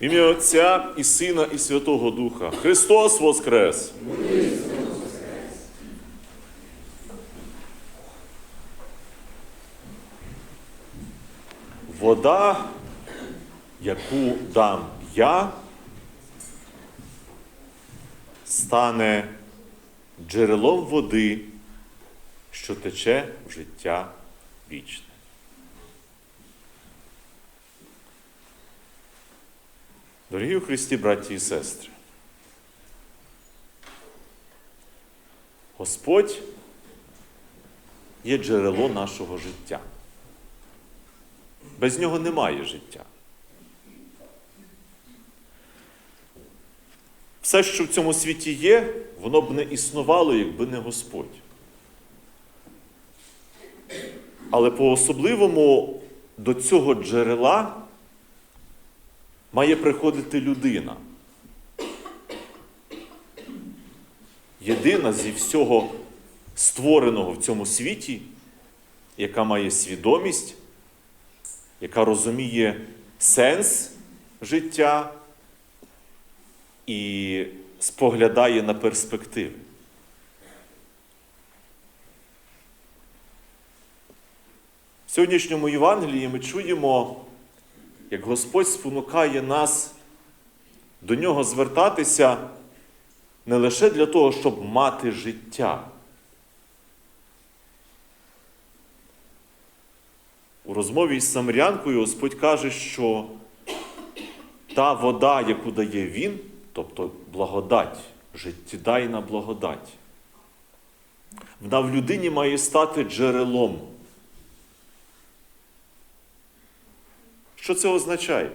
Ім'я Отця і Сина, і Святого Духа. Христос Воскрес! Вода, яку дам я, стане джерелом води, що тече в життя вічне. Дорогі у Христі, браті і сестри, Господь є джерело нашого життя. Без нього немає життя. Все, що в цьому світі є, воно б не існувало, якби не Господь. Але по-особливому до цього джерела має приходити людина. Єдина зі всього створеного в цьому світі, яка має свідомість, яка розуміє сенс життя і споглядає на перспективи. В сьогоднішньому Євангелії ми чуємо, як Господь спонукає нас до нього звертатися не лише для того, щоб мати життя. У розмові із Самарянкою Господь каже, що та вода, яку дає Він, тобто благодать, життєдайна благодать, вона в людині має стати джерелом. Що це означає?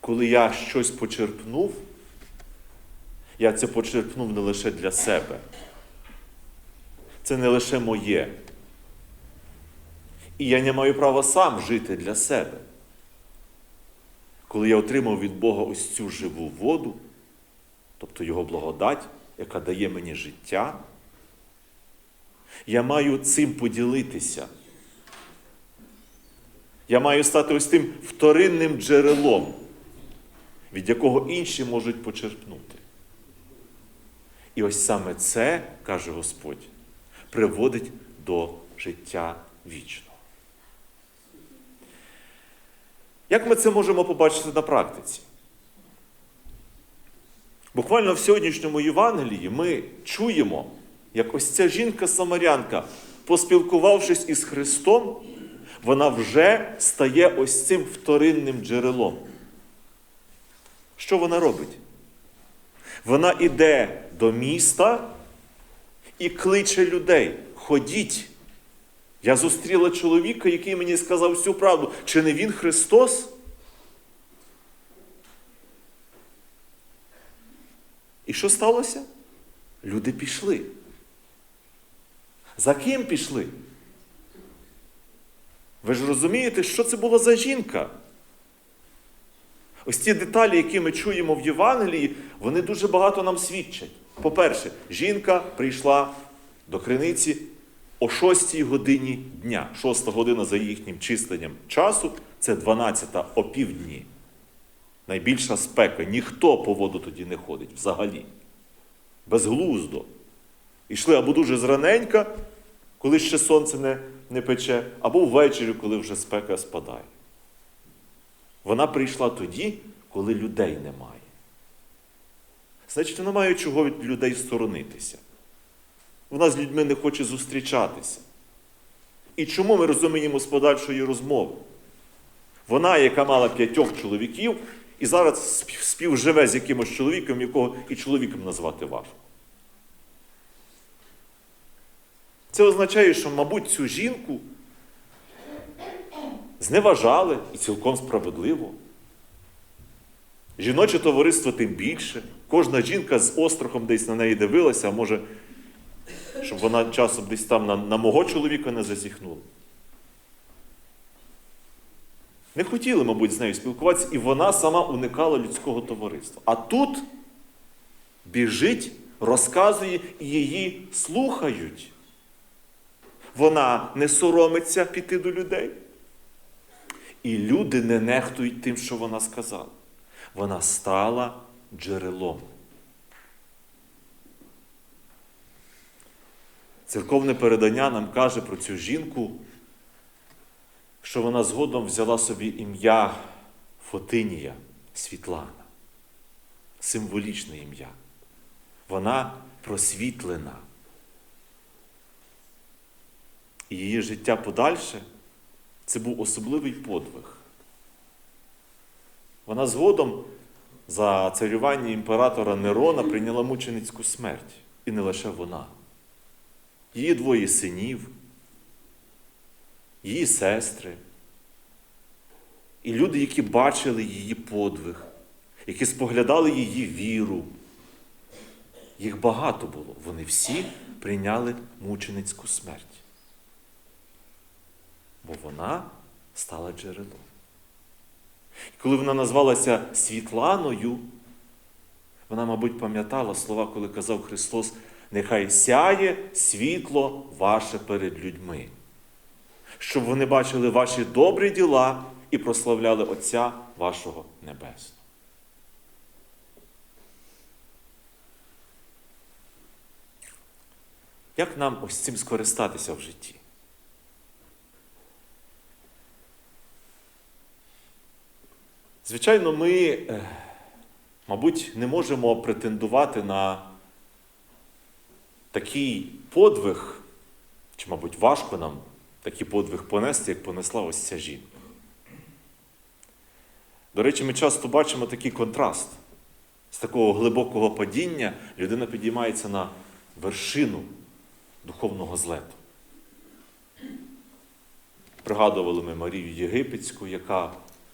Коли я щось почерпнув, я це почерпнув не лише для себе. Це не лише моє. І я не маю права сам жити для себе. Коли я отримав від Бога ось цю живу воду, тобто Його благодать, яка дає мені життя, я маю цим поділитися. Я маю стати ось тим вторинним джерелом, від якого інші можуть почерпнути. І ось саме це, каже Господь, приводить до життя вічного. Як ми це можемо побачити на практиці? Буквально в сьогоднішньому Євангелії ми чуємо, як ось ця жінка-самарянка, поспілкувавшись із Христом, вона вже стає ось цим вторинним джерелом. Що вона робить? Вона йде до міста і кличе людей. Ходіть. Я зустріла чоловіка, який мені сказав всю правду. Чи не він Христос? І що сталося? Люди пішли. За ким пішли? Ви ж розумієте, що це була за жінка? Ось ці деталі, які ми чуємо в Євангелії, вони дуже багато нам свідчать. По-перше, жінка прийшла до криниці о 6 годині дня. 6 година за їхнім численням часу це 12 о півдні. Найбільша спека. Ніхто по воду тоді не ходить взагалі. Безглуздо. Ішли або дуже зраненька, коли ще сонце не, не пече, або ввечері, коли вже спека спадає. Вона прийшла тоді, коли людей немає. Значить, вона має чого від людей сторонитися. Вона з людьми не хоче зустрічатися. І чому ми розуміємо з подальшої розмови? Вона, яка мала п'ятьох чоловіків, і зараз співживе з якимось чоловіком, якого і чоловіком назвати важко. Це означає, що, мабуть, цю жінку зневажали і цілком справедливо. Жіноче товариство тим більше. Кожна жінка з острахом десь на неї дивилася, а може, щоб вона часом десь там на, на мого чоловіка не засіхнула. Не хотіли, мабуть, з нею спілкуватися, і вона сама уникала людського товариства. А тут біжить, розказує і її слухають. Вона не соромиться піти до людей. І люди не нехтують тим, що вона сказала. Вона стала джерелом. Церковне передання нам каже про цю жінку, що вона згодом взяла собі ім'я Фотинія Світлана. Символічне ім'я. Вона просвітлена. І її життя подальше це був особливий подвиг. Вона згодом за царювання імператора Нерона прийняла мученицьку смерть. І не лише вона. Її двоє синів, її сестри. І люди, які бачили її подвиг, які споглядали її віру. Їх багато було. Вони всі прийняли мученицьку смерть. Бо вона стала джерелом. І коли вона назвалася Світланою, вона, мабуть, пам'ятала слова, коли казав Христос, нехай сяє світло ваше перед людьми, щоб вони бачили ваші добрі діла і прославляли Отця вашого Небесного. Як нам ось цим скористатися в житті? Звичайно, ми, е, мабуть, не можемо претендувати на такий подвиг, чи, мабуть, важко нам такий подвиг понести, як понесла ось ця жінка. До речі, ми часто бачимо такий контраст. З такого глибокого падіння людина підіймається на вершину духовного злету. Пригадували ми Марію Єгипетську, яка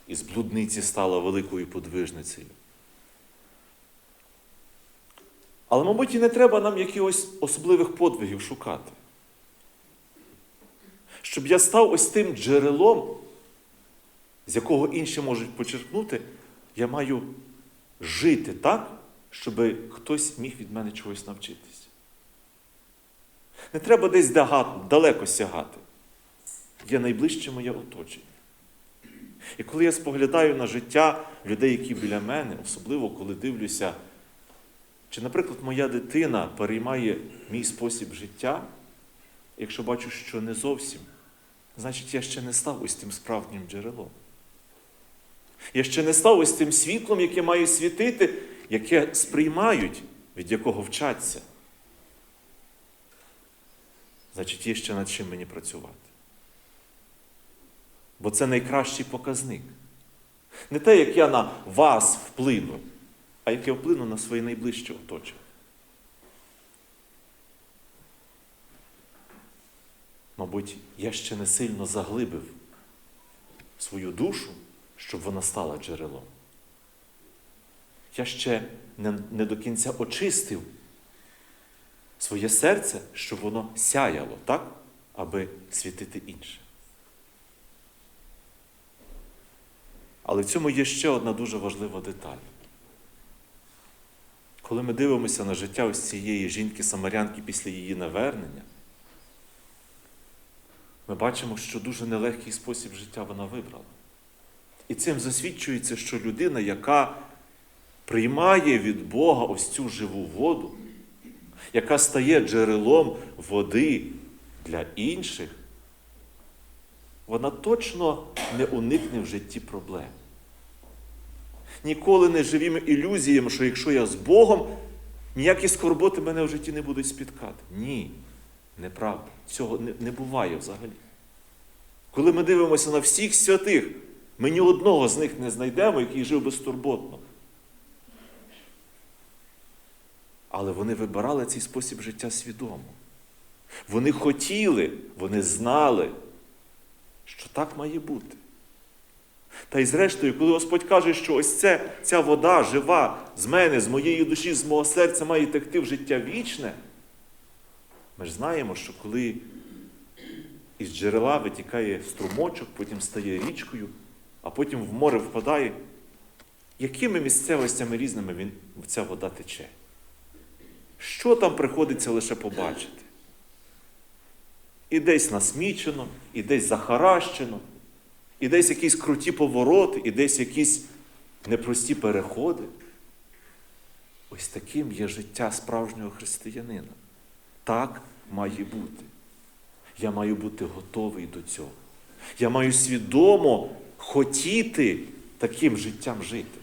із блудниці стала великою подвижницею. Але, мабуть, і не треба нам якихось особливих подвигів шукати. Щоб я став ось тим джерелом, з якого інші можуть почерпнути, я маю жити так, щоб хтось міг від мене чогось навчитися. Не треба десь далеко сягати. Є найближче моє оточення. І коли я споглядаю на життя людей, які біля мене, особливо коли дивлюся, чи, наприклад, моя дитина переймає мій спосіб життя, якщо бачу, що не зовсім, значить я ще не став ось тим справжнім джерелом. Я ще не став ось тим світлом, яке має світити, яке сприймають, від якого вчаться. Значить, є ще над чим мені працювати. Бо це найкращий показник. Не те, як я на вас вплину, а як я вплину на своє найближче оточення. Мабуть, я ще не сильно заглибив свою душу, щоб вона стала джерелом. Я ще не, не до кінця очистив своє серце, щоб воно сяяло, так, аби світити інше. Але в цьому є ще одна дуже важлива деталь. Коли ми дивимося на життя ось цієї жінки-самарянки після її навернення, ми бачимо, що дуже нелегкий спосіб життя вона вибрала. І цим засвідчується, що людина, яка приймає від Бога ось цю живу воду, яка стає джерелом води для інших, вона точно не уникне в житті проблем. Ніколи не живімо ілюзіями, що якщо я з Богом, ніякі скорботи мене в житті не будуть спіткати. Ні, неправда. Цього не, не буває взагалі. Коли ми дивимося на всіх святих, ми ні одного з них не знайдемо, який жив безтурботно. Але вони вибирали цей спосіб життя свідомо. Вони хотіли, вони знали, що так має бути. Та й зрештою, коли Господь каже, що ось це, ця вода жива з мене, з моєї душі, з мого серця має текти в життя вічне, ми ж знаємо, що коли із джерела витікає струмочок, потім стає річкою, а потім в море впадає, якими місцевостями різними він, ця вода тече? Що там приходиться лише побачити? І десь насмічено, і десь захаращено, і десь якісь круті повороти, і десь якісь непрості переходи. Ось таким є життя справжнього християнина. Так має бути. Я маю бути готовий до цього. Я маю свідомо хотіти таким життям жити.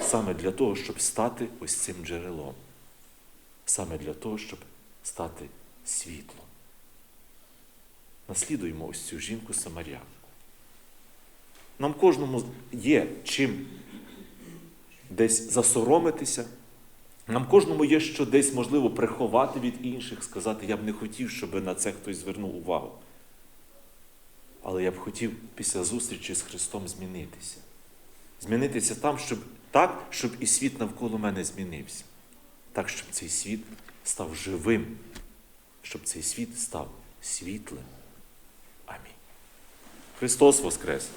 Саме для того, щоб стати ось цим джерелом. Саме для того, щоб стати світлом. Наслідуємо ось цю жінку Самарянку. Нам кожному є чим десь засоромитися. Нам кожному є що десь можливо приховати від інших, сказати, я б не хотів, щоб на це хтось звернув увагу. Але я б хотів після зустрічі з Христом змінитися. Змінитися там, щоб, так, щоб і світ навколо мене змінився. Так, щоб цей світ став живим, щоб цей світ став світлим. Христос Воскрес!